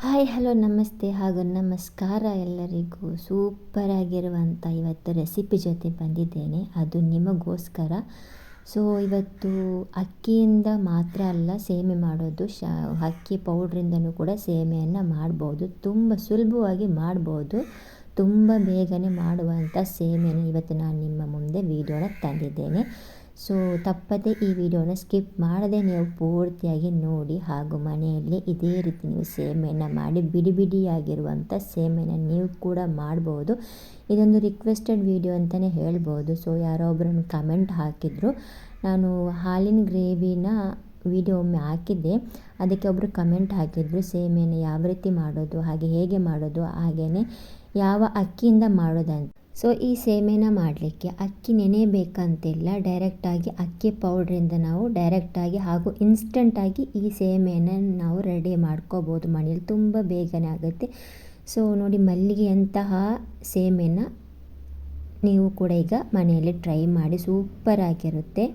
Hi, hello, ನಮಸ್ತೆ ಹಾಗೂ ನಮಸ್ಕಾರ ಎಲ್ಲರಿಗೂ. ಸೂಪರ್ ಆಗಿರುವಂಥ ಇವತ್ತು ರೆಸಿಪಿ ಜೊತೆ ಬಂದಿದ್ದೇನೆ. ಅದು ನಿಮಗೋಸ್ಕರ. ಸೊ ಇವತ್ತು ಅಕ್ಕಿಯಿಂದ ಮಾತ್ರ ಅಲ್ಲ, ಸೇಮೆ ಮಾಡೋದು. ಶ, ಅಕ್ಕಿ ಪೌಡ್ರಿಂದನೂ ಕೂಡ ಸೇಮೆಯನ್ನು ಮಾಡ್ಬೋದು. ತುಂಬ ಸುಲಭವಾಗಿ ಮಾಡ್ಬೋದು. ತುಂಬ ಬೇಗನೆ ಮಾಡುವಂಥ ಸೇಮೆಯನ್ನು ಇವತ್ತು ನಾನು ನಿಮ್ಮ ಮುಂದೆ ವೀಡಿಯೋನ ತಂದಿದ್ದೇನೆ. ಸೊ ತಪ್ಪದೆ ಈ ವಿಡಿಯೋನ ಸ್ಕಿಪ್ ಮಾಡದೆ ನೀವು ಪೂರ್ತಿಯಾಗಿ ನೋಡಿ ಹಾಗೂ ಮನೆಯಲ್ಲಿ ಇದೇ ರೀತಿ ನೀವು ಸೇಮೆಯನ್ನು ಮಾಡಿ ಬಿಡಿ ಬಿಡಿಯಾಗಿರುವಂಥ ಸೇಮೆಯನ್ನು ನೀವು ಕೂಡ ಮಾಡ್ಬೋದು. ಇದೊಂದು ರಿಕ್ವೆಸ್ಟೆಡ್ ವಿಡಿಯೋ ಅಂತಲೇ ಹೇಳ್ಬೋದು. ಸೊ ಯಾರೋ ಒಬ್ಬರು ಕಮೆಂಟ್ ಹಾಕಿದರು. ನಾನು ಹಾಲಿನ ಗ್ರೇವಿನ ವಿಡಿಯೋ ಒಮ್ಮೆ ಹಾಕಿದ್ದೆ. ಅದಕ್ಕೆ ಒಬ್ಬರು ಕಮೆಂಟ್ ಹಾಕಿದ್ರು ಸೇಮೆಯನ್ನು ಯಾವ ರೀತಿ ಮಾಡೋದು, ಹಾಗೆ ಹೇಗೆ ಮಾಡೋದು ಹಾಗೆಯೇ ಯಾವ ಅಕ್ಕಿಯಿಂದ ಮಾಡೋದಂತ. ಸೊ ಈ ಸೇಮೆನ ಮಾಡಲಿಕ್ಕೆ ಅಕ್ಕಿ ನೆನೆಯಬೇಕಂತಿಲ್ಲ ಡೈರೆಕ್ಟಾಗಿ ಅಕ್ಕಿ ಪೌಡ್ರಿಂದ ನಾವು ಡೈರೆಕ್ಟಾಗಿ ಹಾಗೂ ಇನ್ಸ್ಟಂಟಾಗಿ ಈ ಸೇಮೆಯನ್ನು ನಾವು ರೆಡಿ ಮಾಡ್ಕೋಬೋದು. ಮನೇಲಿ ತುಂಬ ಬೇಗನೆ ಆಗುತ್ತೆ. ಸೊ ನೋಡಿ ಮಲ್ಲಿಗೆಯಂತಹ ಸೇಮೆನ ನೀವು ಕೂಡ ಈಗ ಮನೆಯಲ್ಲಿ ಟ್ರೈ ಮಾಡಿ ಸೂಪರ್ ಆಗಿರುತ್ತೆ.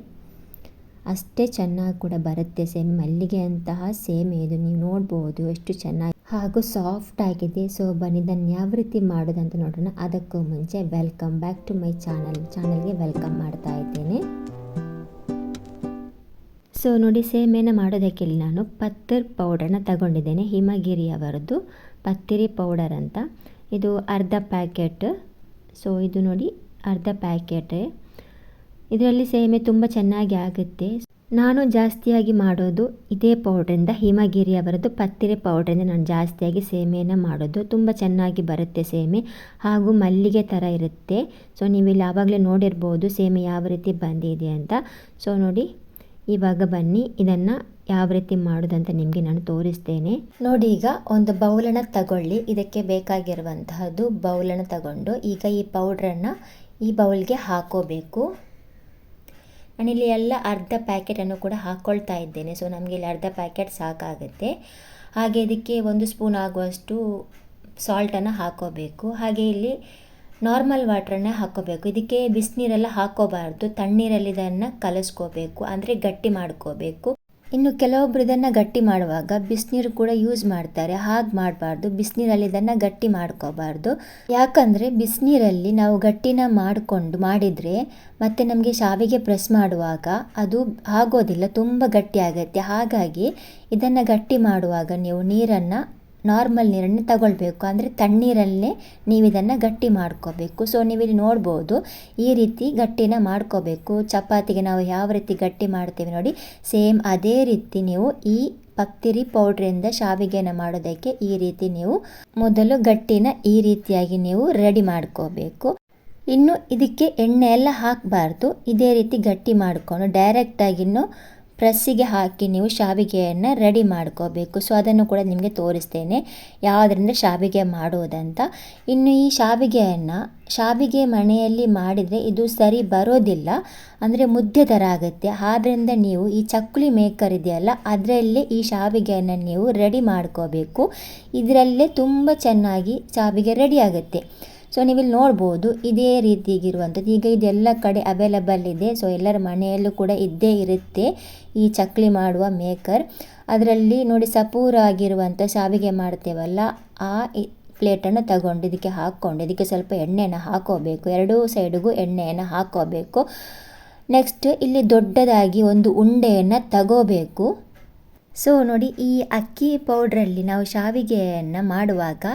ಅಷ್ಟೇ ಚೆನ್ನಾಗಿ ಕೂಡ ಬರುತ್ತೆ ಸೇಮ್. ಮಲ್ಲಿಗೆ ಅಂತಹ ಸೇಮೆ, ಇದು ನೀವು ನೋಡ್ಬೋದು ಎಷ್ಟು ಚೆನ್ನಾಗಿ ಹಾಗೂ ಸಾಫ್ಟ್ ಆಗಿದೆ. ಸೊ, ಬನ್ನಿ, ಇದನ್ನು ಯಾವ ರೀತಿ ಮಾಡೋದಂತ ನೋಡೋಣ. ಅದಕ್ಕೂ ಮುಂಚೆ welcome back to my channel. ಚಾನಲ್ಗೆ ವೆಲ್ಕಮ್ ಮಾಡ್ತಾ ಇದ್ದೇನೆ. ಸೊ, ನೋಡಿ ಸೇಮೆನ ಮಾಡೋದಕ್ಕೆ ನಾನು. ಪತ್ತರ್ ಪೌಡರ್ನ ತಗೊಂಡಿದ್ದೇನೆ. ಹಿಮಗಿರಿ ಅವರದ್ದು ಪತ್ತಿರಿ ಪೌಡರ್ ಅಂತ. ಇದು ಅರ್ಧ ಪ್ಯಾಕೆಟ್. ಸೊ, ಇದು ನೋಡಿ, ಅರ್ಧ ಪ್ಯಾಕೆಟ್. ಇದರಲ್ಲಿ ಸೇಮೆ ತುಂಬ ಚೆನ್ನಾಗಿ ಆಗುತ್ತೆ. ನಾನು ಜಾಸ್ತಿಯಾಗಿ ಮಾಡೋದು ಇದೇ ಪೌಡ್ರಿಂದ ಹಿಮಗಿರಿ ಅವರದ್ದು ಪತ್ತಿರೆ ಪೌಡ್ರಿಂದ ನಾನು ಜಾಸ್ತಿಯಾಗಿ ಸೇಮೆಯನ್ನು ಮಾಡೋದು. ತುಂಬ ಚೆನ್ನಾಗಿ ಬರುತ್ತೆ ಸೇಮೆ ಹಾಗೂ ಮಲ್ಲಿಗೆ ಥರ ಇರುತ್ತೆ. ಸೊ, ನೀವು ಇಲ್ಲಿ ಆವಾಗಲೇ ನೋಡಿರ್ಬೋದು ಸೇಮೆ ಯಾವ ರೀತಿ ಬಂದಿದೆ ಅಂತ. ಸೊ, ನೋಡಿ, ಇವಾಗ ಬನ್ನಿ, ಇದನ್ನು ಯಾವ ರೀತಿ ಮಾಡೋದಂತ ನಿಮಗೆ ನಾನು ತೋರಿಸ್ತೇನೆ. ನೋಡಿ, ಈಗ ಒಂದು ಬೌಲನ್ನು ತಗೊಳ್ಳಿ. ಇದಕ್ಕೆ ಬೇಕಾಗಿರುವಂತಹದ್ದು ಬೌಲನ್ನು ತಗೊಂಡು ಈಗ ಈ ಪೌಡ್ರನ್ನು ಈ ಬೌಲ್ಗೆ ಹಾಕೋಬೇಕು. ನಾನಿಲ್ಲಿ ಎಲ್ಲ ಅರ್ಧ ಪ್ಯಾಕೆಟನ್ನು ಕೂಡ ಹಾಕ್ಕೊಳ್ತಾ ಇದ್ದೇನೆ. ಸೊ ನಮಗೆ ಇಲ್ಲಿ ಅರ್ಧ ಪ್ಯಾಕೆಟ್ ಸಾಕಾಗುತ್ತೆ. ಹಾಗೆ ಇದಕ್ಕೆ ಒಂದು ಸ್ಪೂನ್ ಆಗುವಷ್ಟು ಸಾಲ್ಟನ್ನು ಹಾಕೋಬೇಕು. ಹಾಗೆ ಇಲ್ಲಿ ನಾರ್ಮಲ್ ವಾಟ್ರನ್ನೇ ಹಾಕೋಬೇಕು. ಇದಕ್ಕೆ ಬಿಸಿನೀರೆಲ್ಲ ಹಾಕೋಬಾರ್ದು. ತಣ್ಣೀರಲ್ಲಿ ಇದನ್ನು ಕಲಸ್ಕೋಬೇಕು. ಅಂದರೆ ಗಟ್ಟಿ ಮಾಡ್ಕೋಬೇಕು. ಇನ್ನು ಕೆಲವೊಬ್ರು ಇದನ್ನು ಗಟ್ಟಿ ಮಾಡುವಾಗ ಬಿಸಿನೀರು ಕೂಡ ಯೂಸ್ ಮಾಡ್ತಾರೆ. ಹಾಗೆ ಮಾಡಬಾರ್ದು. ಬಿಸಿನೀರಲ್ಲಿ ಇದನ್ನು ಗಟ್ಟಿ ಮಾಡ್ಕೋಬಾರ್ದು. ಯಾಕಂದರೆ ಬಿಸಿನೀರಲ್ಲಿ ನಾವು ಗಟ್ಟಿನ ಮಾಡಿಕೊಂಡು ಮಾಡಿದರೆ ಮತ್ತು ನಮಗೆ ಶಾವಿಗೆ ಪ್ರೆಸ್ ಮಾಡುವಾಗ ಅದು ಆಗೋದಿಲ್ಲ, ತುಂಬ ಗಟ್ಟಿ ಆಗುತ್ತೆ. ಹಾಗಾಗಿ ಇದನ್ನು ಗಟ್ಟಿ ಮಾಡುವಾಗ ನೀವು ನೀರನ್ನು ನಾರ್ಮಲ್ ನೀರನ್ನು ತಗೊಳ್ಬೇಕು. ಅಂದರೆ ತಣ್ಣೀರಲ್ಲೇ ನೀವು ಇದನ್ನು ಗಟ್ಟಿ ಮಾಡ್ಕೋಬೇಕು. ಸೊ ನೀವಿಲ್ಲಿ ನೋಡ್ಬೋದು, ಈ ರೀತಿ ಗಟ್ಟಿನ ಮಾಡ್ಕೋಬೇಕು. ಚಪಾತಿಗೆ ನಾವು ಯಾವ ರೀತಿ ಗಟ್ಟಿ ಮಾಡ್ತೇವೆ ನೋಡಿ. ಸೇಮ್ ಅದೇ ರೀತಿ ನೀವು ಈ ಪಕ್ತಿರಿ ಪೌಡ್ರಿಂದ ಶಾವಿಗೆನ ಮಾಡೋದಕ್ಕೆ ಈ ರೀತಿ ನೀವು ಮೊದಲು ಗಟ್ಟಿನ ಈ ರೀತಿಯಾಗಿ ನೀವು ರೆಡಿ ಮಾಡ್ಕೋಬೇಕು. ಇನ್ನು ಇದಕ್ಕೆ ಎಣ್ಣೆ ಎಲ್ಲ ಹಾಕಬಾರ್ದು. ಇದೇ ರೀತಿ ಗಟ್ಟಿ ಮಾಡಿಕೊಂಡು ಡೈರೆಕ್ಟಾಗಿನ್ನು ಪ್ರೆಸ್ಸಿಗೆ ಹಾಕಿ ನೀವು ಶಾವಿಗೆಯನ್ನು ರೆಡಿ ಮಾಡ್ಕೋಬೇಕು. ಸೊ ಅದನ್ನು ಕೂಡ ನಿಮಗೆ ತೋರಿಸ್ತೇನೆ. ಯಾವುದರಿಂದ ಶಾವಿಗೆ ಮಾಡುವುದಂತ ಇನ್ನು ಈ ಶಾವಿಗೆಯನ್ನು, ಶಾವಿಗೆ ಮನೆಯಲ್ಲಿ ಮಾಡಿದರೆ ಇದು ಸರಿ ಬರೋದಿಲ್ಲ. ಅಂದರೆ ಮುದ್ದೆ ಥರ ಆಗುತ್ತೆ. ಆದ್ದರಿಂದ ನೀವು ಈ ಚಕ್ಕುಲಿ ಮೇಕರ್ ಇದೆಯಲ್ಲ, ಅದರಲ್ಲೇ ಈ ಶಾವಿಗೆಯನ್ನು ನೀವು ರೆಡಿ ಮಾಡ್ಕೋಬೇಕು. ಇದರಲ್ಲೇ ತುಂಬ ಚೆನ್ನಾಗಿ ಶಾವಿಗೆ ರೆಡಿ ಆಗುತ್ತೆ. ಸೊ ನೀವಿಲ್ಲಿ ನೋಡ್ಬೋದು ಇದೇ ರೀತಿಗಿರುವಂಥದ್ದು. ಈಗ ಇದೆಲ್ಲ ಕಡೆ ಅವೈಲಬಲ್ ಇದೆ. ಸೊ ಎಲ್ಲರ ಮನೆಯಲ್ಲೂ ಕೂಡ ಇದ್ದೇ ಇರುತ್ತೆ ಈ ಚಕ್ಲಿ ಮಾಡುವ ಮೇಕರ್ ಅದರಲ್ಲಿ ನೋಡಿ ಸಪೂರ ಆಗಿರುವಂಥ ಶಾವಿಗೆ ಮಾಡ್ತೇವಲ್ಲ, ಆ ಪ್ಲೇಟನ್ನು ತಗೊಂಡು ಇದಕ್ಕೆ ಹಾಕ್ಕೊಂಡು, ಇದಕ್ಕೆ ಸ್ವಲ್ಪ ಎಣ್ಣೆಯನ್ನು ಹಾಕೋಬೇಕು. ಎರಡೂ ಸೈಡಿಗೂ ಎಣ್ಣೆಯನ್ನು ಹಾಕೋಬೇಕು. ನೆಕ್ಸ್ಟ್ ಇಲ್ಲಿ ದೊಡ್ಡದಾಗಿ ಒಂದು ಉಂಡೆಯನ್ನು ತಗೋಬೇಕು. ಸೊ ನೋಡಿ ಈ ಅಕ್ಕಿ ಪೌಡ್ರಲ್ಲಿ ನಾವು ಶಾವಿಗೆಯನ್ನು ಮಾಡುವಾಗ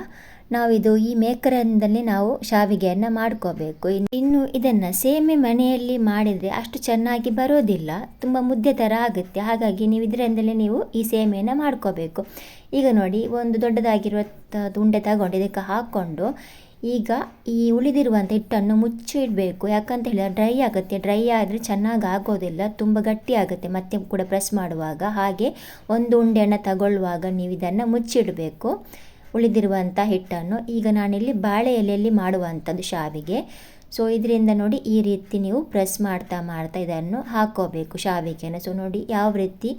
ನಾವಿದು ಈ ಮೇಕರಿಂದಲೇ ನಾವು ಶಾವಿಗೆಯನ್ನು ಮಾಡ್ಕೋಬೇಕು. ಇನ್ನು ಇದನ್ನು ಸೇಮೆ ಮನೆಯಲ್ಲಿ ಮಾಡಿದರೆ ಅಷ್ಟು ಚೆನ್ನಾಗಿ ಬರೋದಿಲ್ಲ. ತುಂಬ ಮುದ್ದೆ ಥರ ಆಗುತ್ತೆ. ಹಾಗಾಗಿ ನೀವು ಇದರಿಂದಲೇ ನೀವು ಈ ಸೇಮೆಯನ್ನು ಮಾಡ್ಕೋಬೇಕು. ಈಗ ನೋಡಿ, ಒಂದು ದೊಡ್ಡದಾಗಿರುವ ಉಂಡೆ ತಗೊಂಡು ಇದಕ್ಕೆ ಹಾಕ್ಕೊಂಡು ಈಗ ಈ ಉಳಿದಿರುವಂಥ ಹಿಟ್ಟನ್ನು ಮುಚ್ಚಿ ಇಡಬೇಕು ಯಾಕಂತ ಹೇಳಿದ್ರೆ ಡ್ರೈ ಆಗುತ್ತೆ. ಡ್ರೈ ಆದರೆ ಚೆನ್ನಾಗಿ ಆಗೋದಿಲ್ಲ. ತುಂಬ ಗಟ್ಟಿ ಆಗುತ್ತೆ ಮತ್ತೆ ಕೂಡ ಪ್ರೆಸ್ ಮಾಡುವಾಗ. ಹಾಗೆ ಒಂದು ಉಂಡೆಯನ್ನು ತಗೊಳ್ಳುವಾಗ ನೀವು ಇದನ್ನು ಮುಚ್ಚಿಡಬೇಕು. ಉಳಿದಿರುವಂಥ ಹಿಟ್ಟನ್ನು ಈಗ ನಾನಿಲ್ಲಿ ಬಾಳೆ ಎಲೆಯಲ್ಲಿ ಮಾಡುವಂಥದ್ದು ಶಾವಿಗೆ. ಸೊ ಇದರಿಂದ ನೋಡಿ ಈ ರೀತಿ ನೀವು ಪ್ರೆಸ್ ಮಾಡ್ತಾ ಮಾಡ್ತಾ ಇದನ್ನು ಹಾಕೋಬೇಕು ಶಾವಿಗೆನ. ಸೊ ನೋಡಿ ಯಾವ ರೀತಿ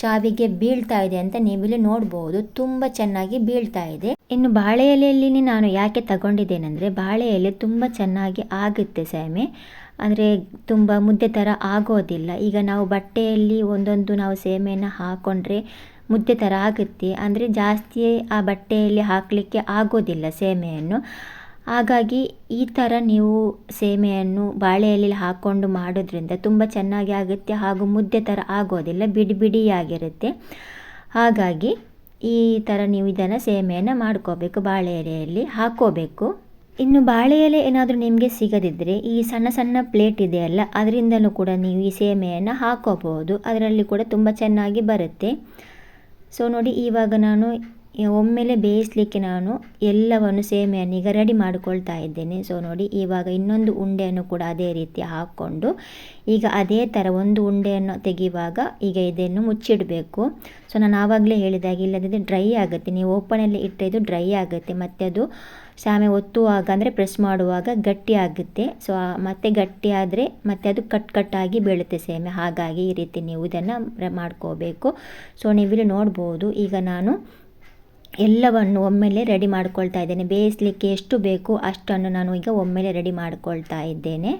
ಶಾವಿಗೆ ಬೀಳ್ತಾ ಇದೆ ಅಂತ ನೀವಿಲ್ಲಿ ನೋಡ್ಬೋದು. ತುಂಬ ಚೆನ್ನಾಗಿ ಬೀಳ್ತಾ ಇದೆ. ಇನ್ನು ಬಾಳೆ ಎಲೆಯಲ್ಲಿ ನಾನು ಯಾಕೆ ತಗೊಂಡಿದ್ದೇನೆಂದರೆ ಬಾಳೆ ಎಲೆ ತುಂಬ ಚೆನ್ನಾಗಿ ಆಗುತ್ತೆ ಸೇಮೆ. ಅಂದರೆ ತುಂಬ ಮುದ್ದೆ ಥರ ಆಗೋದಿಲ್ಲ. ಈಗ ನಾವು ಬಟ್ಟೆಯಲ್ಲಿ ಒಂದೊಂದು ನಾವು ಸೇಮೆಯನ್ನು ಹಾಕ್ಕೊಂಡ್ರೆ ಮುದ್ದೆ ಥರ ಆಗುತ್ತೆ. ಅಂದರೆ ಜಾಸ್ತಿ ಆ ಬಟ್ಟೆಯಲ್ಲಿ ಹಾಕಲಿಕ್ಕೆ ಆಗೋದಿಲ್ಲ ಸೇಮೆಯನ್ನು. ಹಾಗಾಗಿ ಈ ಥರ ನೀವು ಸೇಮೆಯನ್ನು ಬಾಳೆ ಹಾಕ್ಕೊಂಡು ಮಾಡೋದ್ರಿಂದ ತುಂಬ ಚೆನ್ನಾಗಿ ಆಗುತ್ತೆ ಹಾಗೂ ಮುದ್ದೆ ಥರ ಆಗೋದಿಲ್ಲ, ಬಿಡಿ ಬಿಡಿಯಾಗಿರುತ್ತೆ. ಹಾಗಾಗಿ ಈ ಥರ ನೀವು ಇದನ್ನು ಸೇಮೆಯನ್ನು ಮಾಡ್ಕೋಬೇಕು, ಬಾಳೆ ಎಲೆಯಲ್ಲಿ ಹಾಕೋಬೇಕು. ಇನ್ನು ಬಾಳೆ ಎಲೆ ಏನಾದರೂ ನಿಮಗೆ ಸಿಗದಿದ್ದರೆ ಈ ಸಣ್ಣ ಸಣ್ಣ ಪ್ಲೇಟ್ ಇದೆಯಲ್ಲ, ಅದರಿಂದಲೂ ಕೂಡ ನೀವು ಈ ಸೇಮೆಯನ್ನು ಹಾಕೋಬಹುದು. ಅದರಲ್ಲಿ ಕೂಡ ತುಂಬ ಚೆನ್ನಾಗಿ ಬರುತ್ತೆ. ಸೊ ನೋಡಿ ಇವಾಗ ನಾನು ಒಮ್ಮೆಲೆ ಬೇಯಿಸಲಿಕ್ಕೆ ನಾನು ಎಲ್ಲವನ್ನು ಸೇಮೆಯನ್ನು ಈಗ ರೆಡಿ ಮಾಡಿಕೊಳ್ತಾ ಇದ್ದೇನೆ. ಸೊ ನೋಡಿ ಇವಾಗ ಇನ್ನೊಂದು ಉಂಡೆಯನ್ನು ಕೂಡ ಅದೇ ರೀತಿ ಹಾಕ್ಕೊಂಡು, ಈಗ ಅದೇ ಥರ ಒಂದು ಉಂಡೆಯನ್ನು ತೆಗೆಯುವಾಗ ಈಗ ಇದನ್ನು ಮುಚ್ಚಿಡಬೇಕು. ಸೊ ನಾನು ಆವಾಗಲೇ ಹೇಳಿದಾಗ ಇಲ್ಲದಿದ್ದರೆ ಡ್ರೈ ಆಗುತ್ತೆ. ನೀವು ಓಪನಲ್ಲಿ ಇಟ್ಟರೆ ಇದು ಡ್ರೈ ಆಗುತ್ತೆ. ಮತ್ತು ಅದು ಸಾಮೆ ಒತ್ತುವಾಗ, ಅಂದರೆ ಪ್ರೆಸ್ ಮಾಡುವಾಗ ಗಟ್ಟಿ ಆಗುತ್ತೆ ಸೊ ಮತ್ತೆ ಗಟ್ಟಿ ಆದರೆ ಮತ್ತೆ ಅದು ಕಟ್ ಕಟ್ಟಾಗಿ ಬೀಳುತ್ತೆ ಸೇಮೆ. ಹಾಗಾಗಿ ಈ ರೀತಿ ನೀವು ಇದನ್ನು ಮಾಡ್ಕೋಬೇಕು. ಸೊ ನೀವಿಲ್ಲಿ ನೋಡ್ಬೋದು, ಈಗ ನಾನು ಎಲ್ಲವನ್ನು ಒಮ್ಮೆಲೆ ರೆಡಿ ಮಾಡ್ಕೊಳ್ತಾ ಇದ್ದೇನೆ. ಬೇಯಿಸಲಿಕ್ಕೆ ಎಷ್ಟು ಬೇಕು ಅಷ್ಟನ್ನು ನಾನು ಈಗ ಒಮ್ಮೆಲೆ ರೆಡಿ ಮಾಡ್ಕೊಳ್ತಾ ಇದ್ದೇನೆ.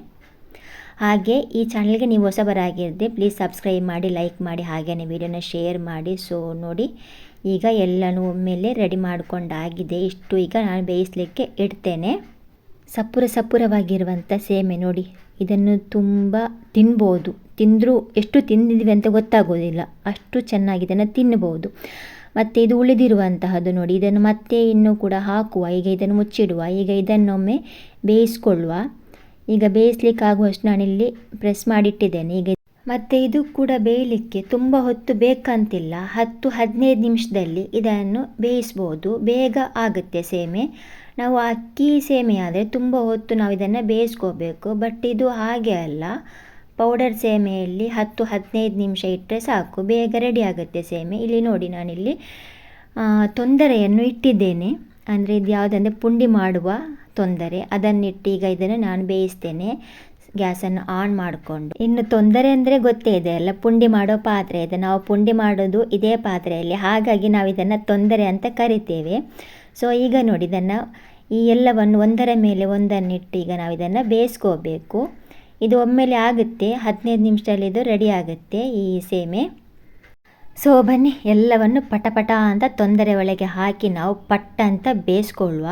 ಹಾಗೆ ಈ ಚಾನಲ್ಗೆ ನೀವು ಹೊಸಬರಾಗಿರದೆ ಪ್ಲೀಸ್ ಸಬ್ಸ್ಕ್ರೈಬ್ ಮಾಡಿ ಲೈಕ್ ಮಾಡಿ ಹಾಗೆಯೇ ವಿಡಿಯೋನ ಶೇರ್ ಮಾಡಿ. ಸೊ ನೋಡಿ ಈಗ ಎಲ್ಲನೂ ಒಮ್ಮೆಲೆ ರೆಡಿ ಮಾಡಿಕೊಂಡಾಗಿದೆ. ಇಷ್ಟು ಈಗ ನಾನು ಬೇಯಿಸಲಿಕ್ಕೆ ಇಡ್ತೇನೆ. ಸಪ್ಪುರ ಸಪ್ಪುರವಾಗಿರುವಂಥ ಸೇಮೆ ನೋಡಿ, ಇದನ್ನು ತುಂಬ ತಿನ್ಬೋದು. ತಿಂದರೂ ಎಷ್ಟು ತಿಂದಿದ್ವಿ ಅಂತ ಗೊತ್ತಾಗೋದಿಲ್ಲ. ಅಷ್ಟು ಚೆನ್ನಾಗಿ ಇದನ್ನು ತಿನ್ಬೋದು. ಮತ್ತು ಇದು ಉಳಿದಿರುವಂತಹದ್ದು ನೋಡಿ, ಇದನ್ನು ಮತ್ತೆ ಇನ್ನೂ ಕೂಡ ಹಾಕುವ, ಈಗ ಇದನ್ನು ಮುಚ್ಚಿಡುವ, ಈಗ ಇದನ್ನೊಮ್ಮೆ ಬೇಯಿಸ್ಕೊಳ್ಳುವ. ಈಗ ಬೇಯಿಸ್ಲಿಕ್ಕಾಗುವಷ್ಟು ನಾನಿಲ್ಲಿ ಪ್ರೆಸ್ ಮಾಡಿಟ್ಟಿದ್ದೇನೆ. ಈಗ ಮತ್ತು ಇದು ಕೂಡ ಬೇಯಲಿಕ್ಕೆ ತುಂಬ ಹೊತ್ತು ಬೇಕಂತಿಲ್ಲ. ಹತ್ತು, ಹದಿನೈದು ನಿಮಿಷದಲ್ಲಿ ಇದನ್ನು ಬೇಯಿಸ್ಬೋದು. ಬೇಗ ಆಗುತ್ತೆ ಸೇಮೆ. ನಾವು ಅಕ್ಕಿ ಸೇಮೆ ಆದರೆ ತುಂಬ ಹೊತ್ತು ನಾವು ಇದನ್ನು ಬೇಯಿಸ್ಕೋಬೇಕು. ಬಟ್ ಇದು ಹಾಗೆ ಅಲ್ಲ. ಪೌಡರ್ ಸೇಮೆಯಲ್ಲಿ ಹತ್ತು, ಹದಿನೈದು ನಿಮಿಷ ಇಟ್ಟರೆ ಸಾಕು. ಬೇಗ ರೆಡಿ ಆಗುತ್ತೆ ಸೇಮೆ. ಇಲ್ಲಿ ನೋಡಿ ನಾನಿಲ್ಲಿ ತೊಂದರೆಯನ್ನು ಇಟ್ಟಿದ್ದೇನೆ. ಅಂದರೆ ಇದು ಯಾವುದಂದರೆ ಪುಂಡಿ ಮಾಡುವ ತೊಂದರೆ. ಅದನ್ನಿಟ್ಟು ಈಗ ಇದನ್ನು ನಾನು ಬೇಯಿಸ್ತೇನೆ. ಗ್ಯಾಸನ್ನು ಆನ್ ಮಾಡಿಕೊಂಡು. ಇನ್ನು ತೊಂದರೆ ಅಂದರೆ ಗೊತ್ತೇ ಇದೆ ಅಲ್ಲ, ಪುಂಡಿ ಮಾಡೋ ಪಾತ್ರೆ ಇದೆ. ನಾವು ಪುಂಡಿ ಮಾಡೋದು ಇದೇ ಪಾತ್ರೆಯಲ್ಲಿ. ಹಾಗಾಗಿ ನಾವು ಇದನ್ನು ತೊಂದರೆ ಅಂತ ಕರಿತೇವೆ. ಸೊ ಈಗ ನೋಡಿ, ಇದನ್ನು ಈ ಎಲ್ಲವನ್ನು ಒಂದರ ಮೇಲೆ ಒಂದನ್ನಿಟ್ಟು ಈಗ ನಾವು ಇದನ್ನು ಬೇಯಿಸ್ಕೋಬೇಕು. ಇದು ಒಮ್ಮೆಲೆ ಆಗುತ್ತೆ, ಹದಿನೈದು ನಿಮಿಷದಲ್ಲಿ ಇದು ರೆಡಿ ಆಗುತ್ತೆ ಈ ಸೇಮೆ. ಸೊ ಬನ್ನಿ, ಎಲ್ಲವನ್ನು ಪಟ ಪಟ ಅಂತ ತೊಂದರೆ ಒಳಗೆ ಹಾಕಿ ನಾವು ಪಟ್ಟ ಅಂತ ಬೇಯಿಸ್ಕೊಳ್ಳುವ.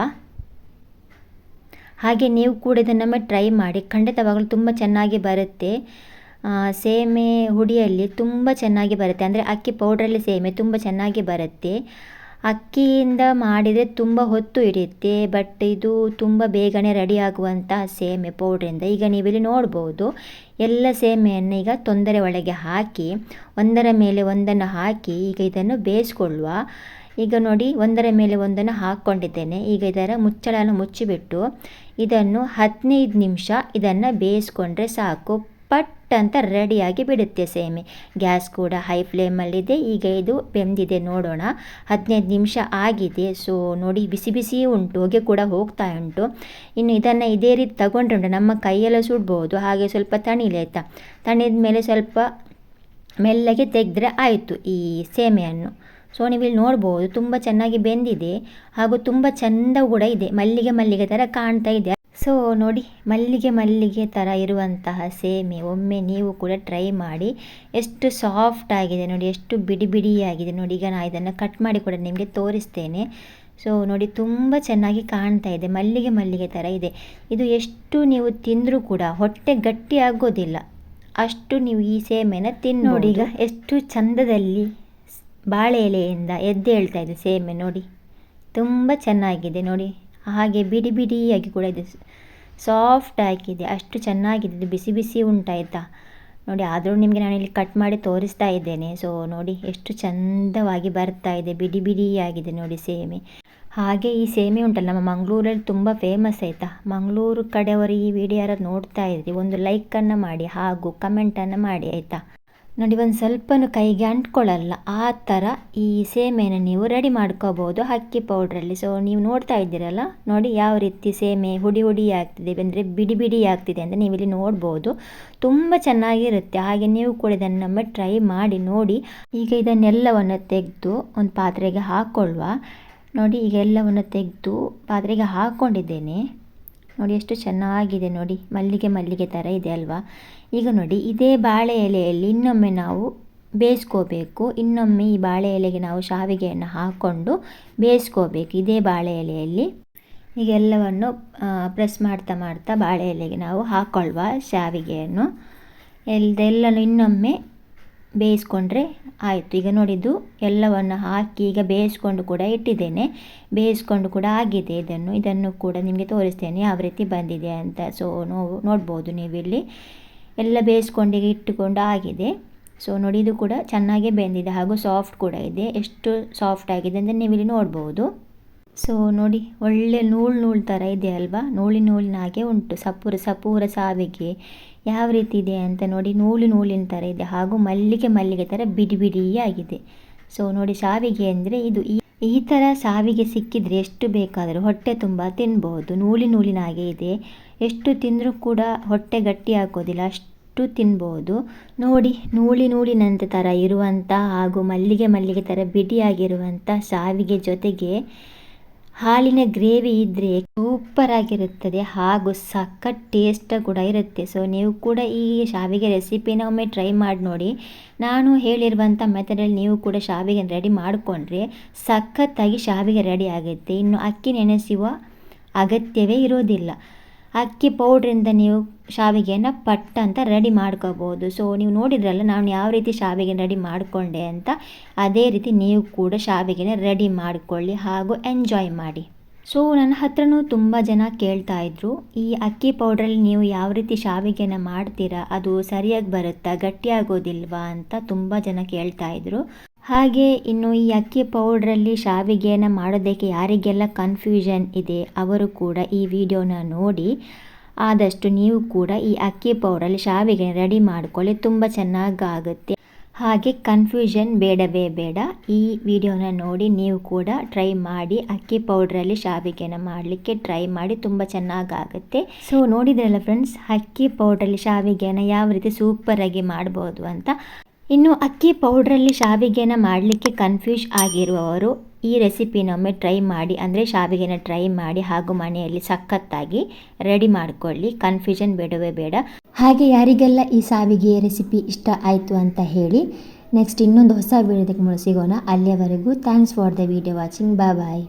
ಹಾಗೆ ನೀವು ಕೂಡ ಇದನ್ನು ಟ್ರೈ ಮಾಡಿ. ಖಂಡಿತವಾಗಲೂ ತುಂಬ ಚೆನ್ನಾಗಿ ಬರುತ್ತೆ. ಸೇಮೆ ಹುಡಿಯಲ್ಲಿ ತುಂಬ ಚೆನ್ನಾಗಿ ಬರುತ್ತೆ. ಅಂದರೆ ಅಕ್ಕಿ ಪೌಡ್ರಲ್ಲಿ ಸೇಮೆ ತುಂಬ ಚೆನ್ನಾಗಿ ಬರುತ್ತೆ. ಅಕ್ಕಿಯಿಂದ ಮಾಡಿದರೆ ತುಂಬ ಹೊತ್ತು ಹಿಡಿಯುತ್ತೆ. ಬಟ್ ಇದು ತುಂಬ ಬೇಗನೆ ರೆಡಿ ಆಗುವಂಥ ಸೇಮೆ ಪೌಡ್ರಿಂದ ಈಗ ನೀವಿಲ್ಲಿ ನೋಡ್ಬೋದು, ಎಲ್ಲ ಸೇಮೆಯನ್ನು ಈಗ ತೊಂದರೆ ಒಳಗೆ ಹಾಕಿ, ಒಂದರ ಮೇಲೆ ಒಂದನ್ನು ಹಾಕಿ ಈಗ ಇದನ್ನು ಬೇಯಿಸ್ಕೊಳ್ಳುವ ಈಗ ನೋಡಿ ಒಂದರ ಮೇಲೆ ಒಂದನ್ನು ಹಾಕ್ಕೊಂಡಿದ್ದೇನೆ. ಈಗ ಇದರ ಮುಚ್ಚಳನ ಮುಚ್ಚಿಬಿಟ್ಟು ಇದನ್ನು ಹದಿನೈದು ನಿಮಿಷ ಇದನ್ನು ಬೇಯಿಸ್ಕೊಂಡ್ರೆ ಸಾಕು. ಪಟ್ ಅಂತ ರೆಡಿಯಾಗಿ ಬಿಡುತ್ತೆ ಸೇಮೆ. ಗ್ಯಾಸ್ ಕೂಡ ಹೈ ಫ್ಲೇಮಲ್ಲಿದೆ. ಈಗ ಇದು ಬೆಂದಿದೆ ನೋಡೋಣ. ಹದಿನೈದು ನಿಮಿಷ ಆಗಿದೆ. ಸೊ ನೋಡಿ ಬಿಸಿ ಬಿಸಿ ಉಂಟು. ಹೊಗೆ ಕೂಡ ಹೋಗ್ತಾ ಉಂಟು. ಇನ್ನು ಇದನ್ನು ಇದೇ ರೀತಿ ತಗೊಂಡ್ರೆ ನಮ್ಮ ಕೈಯೆಲ್ಲ ಸುಡ್ಬೋದು. ಹಾಗೆ ಸ್ವಲ್ಪ ತಣಿಲಿ ಆಯಿತಾ? ತಣಿದ ಮೇಲೆ ಸ್ವಲ್ಪ ಮೆಲ್ಲಗೆ ತೆಗೆದ್ರೆ ಆಯಿತು ಈ ಸೇಮೆಯನ್ನು. ಸೊ ನೀವಿಲ್ಲಿ ಇಲ್ಲಿ ನೋಡ್ಬೋದು ತುಂಬ ಚೆನ್ನಾಗಿ ಬೆಂದಿದೆ ಹಾಗೂ ತುಂಬ ಚೆಂದ ಕೂಡ ಇದೆ ಮಲ್ಲಿಗೆ ಮಲ್ಲಿಗೆ ಥರ ಕಾಣ್ತಾ ಇದೆ. ಸೊ ನೋಡಿ ಮಲ್ಲಿಗೆ ಮಲ್ಲಿಗೆ ಥರ ಇರುವಂತಹ ಸೇಮೆ ಒಮ್ಮೆ ನೀವು ಕೂಡ ಟ್ರೈ ಮಾಡಿ ಎಷ್ಟು ಸಾಫ್ಟ್ ಆಗಿದೆ ನೋಡಿ ಎಷ್ಟು ಬಿಡಿ ಬಿಡಿಯಾಗಿದೆ ನೋಡಿ ಈಗ ನಾನು ಇದನ್ನು ಕಟ್ ಮಾಡಿ ಕೂಡ ನಿಮಗೆ ತೋರಿಸ್ತೇನೆ. ಸೊ ನೋಡಿ ತುಂಬ ಚೆನ್ನಾಗಿ ಕಾಣ್ತಾ ಇದೆ ಮಲ್ಲಿಗೆ ಮಲ್ಲಿಗೆ ಥರ ಇದೆ. ಇದು ಎಷ್ಟು ನೀವು ತಿಂದರೂ ಕೂಡ ಹೊಟ್ಟೆ ಗಟ್ಟಿ ಆಗೋದಿಲ್ಲ. ಅಷ್ಟು ನೀವು ಈ ಸೇಮೆನ ತಿನ್ನು ನೋಡಿ ಈಗ ಎಷ್ಟು ಚಂದದಲ್ಲಿ ಬಾಳೆ ಎಲೆಯಿಂದ ಎದ್ದೇಳ್ತಾ ಇದೆ ಸೇಮೆ ನೋಡಿ. ತುಂಬ ಚೆನ್ನಾಗಿದೆ ನೋಡಿ. ಹಾಗೆ ಬಿಡಿ ಬಿಡಿಯಾಗಿ ಕೂಡ ಇದೆ. ಸಾಫ್ಟ್ ಆಗಿದೆ ಅಷ್ಟು ಚೆನ್ನಾಗಿದೆ. ಇದು ಬಿಸಿ ಬಿಸಿ ಉಂಟಾಯ್ತಾ? ನೋಡಿ, ಆದರೂ ನಿಮಗೆ ನಾನು ಇಲ್ಲಿ ಕಟ್ ಮಾಡಿ ತೋರಿಸ್ತಾ ಇದ್ದೇನೆ. ಸೊ ನೋಡಿ, ಎಷ್ಟು ಚಂದವಾಗಿ ಬರ್ತಾ ಇದೆ. ಬಿಡಿ ಬಿಡಿಯಾಗಿದೆ ನೋಡಿ ಸೇಮೆ. ಹಾಗೆ ಈ ಸೇಮೆ ಉಂಟಲ್ಲ, ನಮ್ಮ ಮಂಗಳೂರಲ್ಲಿ ತುಂಬ ಫೇಮಸ್ ಆಯಿತಾ? ಮಂಗಳೂರು ಕಡೆಯವರು ಈ ವಿಡಿಯೋ ನೋಡ್ತಾ ಇದ್ರಿ ಒಂದು ಲೈಕನ್ನು ಮಾಡಿ ಹಾಗೂ ಕಮೆಂಟನ್ನು ಮಾಡಿ, ಆಯಿತಾ? ನೋಡಿ, ಒಂದು ಸ್ವಲ್ಪನೂ ಕೈಗೆ ಅಂಟ್ಕೊಳ್ಳಲ್ಲ. ಆ ಥರ ಈ ಸೇಮೆನ ನೀವು ರೆಡಿ ಮಾಡ್ಕೋಬೋದು ಅಕ್ಕಿ ಪೌಡ್ರಲ್ಲಿ. ಸೊ ನೀವು ನೋಡ್ತಾ ಇದ್ದೀರಲ್ಲ, ನೋಡಿ ಯಾವ ರೀತಿ ಸೇಮೆ ಹುಡಿ ಹುಡಿ ಆಗ್ತಿದೆ, ಅಂದರೆ ಬಿಡಿ ಬಿಡಿ ಆಗ್ತಿದೆ ಅಂತ ನೀವಿಲ್ಲಿ ನೋಡ್ಬೋದು. ತುಂಬ ಚೆನ್ನಾಗಿರುತ್ತೆ. ಹಾಗೆ ನೀವು ಕೂಡ ಇದನ್ನು ಟ್ರೈ ಮಾಡಿ, ನೋಡಿ. ಈಗ ಇದನ್ನೆಲ್ಲವನ್ನು ತೆಗೆದು ಒಂದು ಪಾತ್ರೆಗೆ ಹಾಕ್ಕೊಳ್ಳುವ ನೋಡಿ, ಈಗ ಎಲ್ಲವನ್ನು ತೆಗೆದು ಪಾತ್ರೆಗೆ ಹಾಕ್ಕೊಂಡಿದ್ದೇನೆ ನೋಡಿ, ಎಷ್ಟು ಚೆನ್ನಾಗಿದೆ ನೋಡಿ. ಮಲ್ಲಿಗೆ ಮಲ್ಲಿಗೆ ಥರ ಇದೆ ಅಲ್ವಾ? ಈಗ ನೋಡಿ, ಇದೇ ಬಾಳೆ ಎಲೆಯಲ್ಲಿ ಇನ್ನೊಮ್ಮೆ ನಾವು ಬೇಯಿಸ್ಕೋಬೇಕು. ಇನ್ನೊಮ್ಮೆ ಈ ಬಾಳೆ ಎಲೆಗೆ ನಾವು ಶಾವಿಗೆಯನ್ನು ಹಾಕ್ಕೊಂಡು ಬೇಯಿಸ್ಕೋಬೇಕು ಇದೇ ಬಾಳೆ ಎಲೆಯಲ್ಲಿ. ಈಗ ಎಲ್ಲವನ್ನು ಪ್ರೆಸ್ ಮಾಡ್ತಾ ಮಾಡ್ತಾ ಬಾಳೆ ಎಲೆಗೆ ನಾವು ಹಾಕ್ಕೊಳ್ವ ಶಾವಿಗೆಯನ್ನು. ಎಲ್ಲದೆಲ್ಲನೂ ಇನ್ನೊಮ್ಮೆ ಬೇಯಿಸ್ಕೊಂಡ್ರೆ ಆಯಿತು. ಈಗ ನೋಡಿದ್ದು ಎಲ್ಲವನ್ನು ಹಾಕಿ ಈಗ ಬೇಯಿಸ್ಕೊಂಡು ಕೂಡ ಇಟ್ಟಿದ್ದೇನೆ. ಬೇಯಿಸ್ಕೊಂಡು ಕೂಡ ಆಗಿದೆ ಇದನ್ನು. ಇದನ್ನು ಕೂಡ ನಿಮಗೆ ತೋರಿಸ್ತೇನೆ ಯಾವ ರೀತಿ ಬಂದಿದೆ ಅಂತ. ಸೊ ನೋ ನೋಡ್ಬೋದು ನೀವಿಲ್ಲಿ. ಎಲ್ಲ ಬೇಯಿಸ್ಕೊಂಡು ಈಗ ಇಟ್ಟುಕೊಂಡು ಆಗಿದೆ. ಸೊ ನೋಡಿ ಇದು ಕೂಡ ಚೆನ್ನಾಗೇ ಬೆಂದಿದೆ. ಹಾಗೂ ಸಾಫ್ಟ್ ಕೂಡ ಇದೆ. ಎಷ್ಟು ಸಾಫ್ಟ್ ಆಗಿದೆ ಅಂತ ನೀವಿಲ್ಲಿ ನೋಡ್ಬೋದು. ಸೊ ನೋಡಿ, ಒಳ್ಳೆ ನೂಲು ನೂಲು ಥರ ಇದೆ ಅಲ್ವಾ? ನೂಲಿ ನೂಲಿನ ಹಾಗೆ ಉಂಟು. ಸಪೂರ ಸಪೂರ ಸಾವಿಗೆ ಯಾವ ರೀತಿ ಇದೆ ಅಂತ ನೋಡಿ, ನೂಲು ನೂಲಿನ ಥರ ಇದೆ. ಹಾಗೂ ಮಲ್ಲಿಗೆ ಮಲ್ಲಿಗೆ ಥರ ಬಿಡಿ ಬಿಡಿಯಾಗಿದೆ. ಸೊ ನೋಡಿ, ಸಾವಿಗೆ ಅಂದರೆ ಇದು ಈ ಈ ಥರ ಸಾವಿಗೆ ಸಿಕ್ಕಿದರೆ ಎಷ್ಟು ಬೇಕಾದರೂ ಹೊಟ್ಟೆ ತುಂಬ ತಿನ್ಬೋದು ನೂಲಿ ನೂಲಿನ ಹಾಗೆ ಇದೆ. ಎಷ್ಟು ತಿಂದರೂ ಕೂಡ ಹೊಟ್ಟೆ ಗಟ್ಟಿ ಹಾಕೋದಿಲ್ಲ ಅಷ್ಟು ತಿನ್ಬೋದು ನೋಡಿ, ನೂಲಿ ನೂಲಿನಂತೆ ಥರ ಇರುವಂಥ ಹಾಗೂ ಮಲ್ಲಿಗೆ ಮಲ್ಲಿಗೆ ಥರ ಬಿಡಿಯಾಗಿರುವಂಥ ಸಾವಿಗೆ ಜೊತೆಗೆ ಹಾಲಿನ ಗ್ರೇವಿ ಇದ್ದರೆ ಸೂಪರ್ ಆಗಿರುತ್ತದೆ ಹಾಗೂ ಸಖತ್ ಟೇಸ್ಟ್ ಕೂಡ ಇರುತ್ತೆ. ಸೊ ನೀವು ಕೂಡ ಈ ಶಾವಿಗೆ ರೆಸಿಪಿನ ಒಮ್ಮೆ ಟ್ರೈ ಮಾಡಿ ನೋಡಿ. ನಾನು ಹೇಳಿರುವಂಥ ಮೆಥಡಲ್ಲಿ ನೀವು ಕೂಡ ಶಾವಿಗೆ ರೆಡಿ ಮಾಡಿಕೊಂಡ್ರೆ ಸಖತ್ತಾಗಿ ಶಾವಿಗೆ ರೆಡಿ ಆಗುತ್ತೆ. ಇನ್ನು ಅಕ್ಕಿ ನೆನೆಸುವ ಅಗತ್ಯವೇ ಇರೋದಿಲ್ಲ. ಅಕ್ಕಿ ಪೌಡ್ರಿಂದ ನೀವು ಶಾವಿಗೆಯನ್ನು ಪಟ್ ಅಂತ ರೆಡಿ ಮಾಡ್ಕೋಬೋದು. ಸೊ ನೀವು ನೋಡಿದ್ರಲ್ಲ, ನಾನು ಯಾವ ರೀತಿ ಶಾವಿಗೆ ರೆಡಿ ಮಾಡಿಕೊಂಡೆ ಅಂತ, ಅದೇ ರೀತಿ ನೀವು ಕೂಡ ಶಾವಿಗೆನ ರೆಡಿ ಮಾಡಿಕೊಳ್ಳಿ ಹಾಗೂ ಎಂಜಾಯ್ ಮಾಡಿ. ಸೊ ನನ್ನ ಹತ್ರನೂ ತುಂಬ ಜನ ಕೇಳ್ತಾ ಇದ್ರು, ಈ ಅಕ್ಕಿ ಪೌಡ್ರಲ್ಲಿ ನೀವು ಯಾವ ರೀತಿ ಶಾವಿಗೆನ ಮಾಡ್ತೀರಾ, ಅದು ಸರಿಯಾಗಿ ಬರುತ್ತಾ, ಗಟ್ಟಿಯಾಗೋದಿಲ್ವಾ ಅಂತ ತುಂಬ ಜನ ಕೇಳ್ತಾ ಇದ್ರು. ಹಾಗೆ ಇನ್ನು ಈ ಅಕ್ಕಿ ಪೌಡ್ರಲ್ಲಿ ಶಾವಿಗೆಯನ್ನು ಮಾಡೋದಕ್ಕೆ ಯಾರಿಗೆಲ್ಲ ಕನ್ಫ್ಯೂಷನ್ ಇದೆ, ಅವರು ಕೂಡ ಈ ವಿಡಿಯೋನ ನೋಡಿ ಆದಷ್ಟು ನೀವು ಕೂಡ ಈ ಅಕ್ಕಿ ಪೌಡರಲ್ಲಿ ಶಾವಿಗೆ ರೆಡಿ ಮಾಡ್ಕೊಳ್ಳಿ, ತುಂಬ ಚೆನ್ನಾಗಾಗುತ್ತೆ. ಹಾಗೆ ಕನ್ಫ್ಯೂಷನ್ ಬೇಡವೇ ಬೇಡ, ಈ ವಿಡಿಯೋನ ನೋಡಿ ನೀವು ಕೂಡ ಟ್ರೈ ಮಾಡಿ ಅಕ್ಕಿ ಪೌಡ್ರಲ್ಲಿ ಶಾವಿಗೆನ ಮಾಡಲಿಕ್ಕೆ ಟ್ರೈ ಮಾಡಿ ತುಂಬ ಚೆನ್ನಾಗಾಗುತ್ತೆ. ಸೊ ನೋಡಿದ್ರಲ್ಲ ಫ್ರೆಂಡ್ಸ್ ಅಕ್ಕಿ ಪೌಡ್ರಲ್ಲಿ ಶಾವಿಗೆನ ಯಾವ ರೀತಿ ಸೂಪರಾಗಿ ಮಾಡ್ಬೋದು ಅಂತ? ಇನ್ನು ಅಕ್ಕಿ ಪೌಡ್ರಲ್ಲಿ ಶಾವಿಗೆನ ಮಾಡಲಿಕ್ಕೆ ಕನ್ಫ್ಯೂಷ್ ಆಗಿರುವವರು ಈ ರೆಸಿಪಿನೊಮ್ಮೆ ಟ್ರೈ ಮಾಡಿ, ಅಂದರೆ ಶಾವಿಗೆನ ಟ್ರೈ ಮಾಡಿ, ಹಾಗೂ ಮನೆಯಲ್ಲಿ ಸಖತ್ತಾಗಿ ರೆಡಿ ಮಾಡಿಕೊಳ್ಳಿ. ಕನ್ಫ್ಯೂಷನ್ ಬೇಡವೇ ಬೇಡ. ಹಾಗೆ ಯಾರಿಗೆಲ್ಲ ಈ ಸಾವಿಗೆ ರೆಸಿಪಿ ಇಷ್ಟ ಆಯಿತು ಅಂತ ಹೇಳಿ, ನೆಕ್ಸ್ಟ್ ಇನ್ನೊಂದು ಹೊಸ ವಿಡಿಯೋದಕ್ಕೆ ಸಿಗೋಣ. ಅಲ್ಲಿಯವರೆಗೂ thanks for the video watching bye bye